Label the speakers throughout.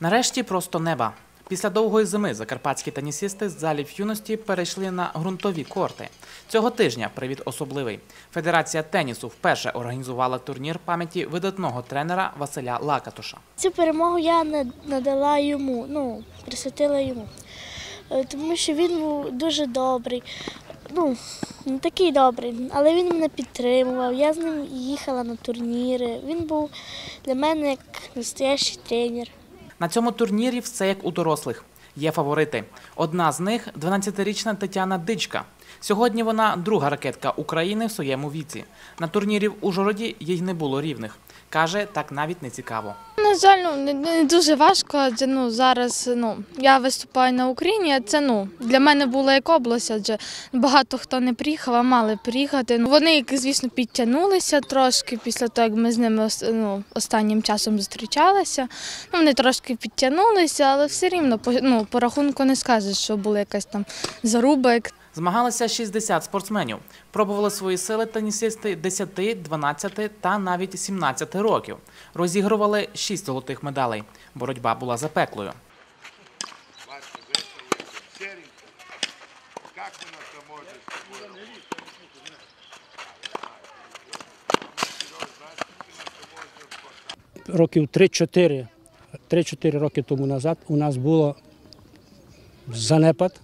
Speaker 1: Нарешті просто неба. Після довгої зими закарпатські тенісісти з залів юності перейшли на ґрунтові корти. Цього тижня привіт особливий. Федерація тенісу вперше організувала турнір пам'яті видатного тренера Василя Лакатуша.
Speaker 2: Цю перемогу я на- надала йому, ну, присвятила йому. Е, Тому що він був дуже добрий. Ну, не такий добрий, але він мене підтримував. Я з ним їхала на турніри. Він був для мене як настоящий тренер.
Speaker 1: На цьому турнірі все як у дорослих. Є фаворити. Одна з них 12-річна Тетяна Дичка. Сьогодні вона друга ракетка України в своєму віці. На турнірі в Ужгороді їй не було рівних. Каже, так навіть не цікаво.
Speaker 3: На жаль, ну не, дуже важко, адже ну зараз ну я виступаю на Україні. а Це ну для мене було як область, адже багато хто не приїхав, а мали приїхати. Ну вони, звісно, підтягнулися трошки після того, як ми з ними ну, останнім часом зустрічалися. Ну вони трошки підтягнулися, але все рівно ну по рахунку не скажеш, що була якась там заруба.
Speaker 1: Змагалися 60 спортсменів. Пробували свої сили тенісисти 10, 12 та навіть 17 років. Розігрували 6 золотих медалей. Боротьба була запеклою.
Speaker 4: Років 3-4, 3-4 роки тому назад у нас було занепад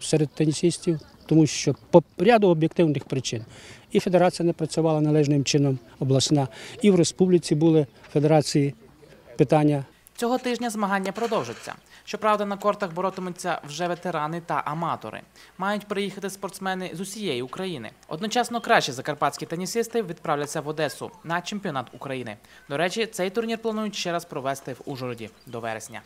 Speaker 4: серед тенісистів, тому що по ряду об'єктивних причин. І федерація не працювала належним чином обласна, і в республіці були федерації питання
Speaker 1: Цього тижня змагання продовжаться. Щоправда, на кортах боротимуться вже ветерани та аматори. Мають приїхати спортсмени з усієї України. Одночасно кращі закарпатські тенісисти відправляться в Одесу на чемпіонат України. До речі, цей турнір планують ще раз провести в Ужгороді до вересня.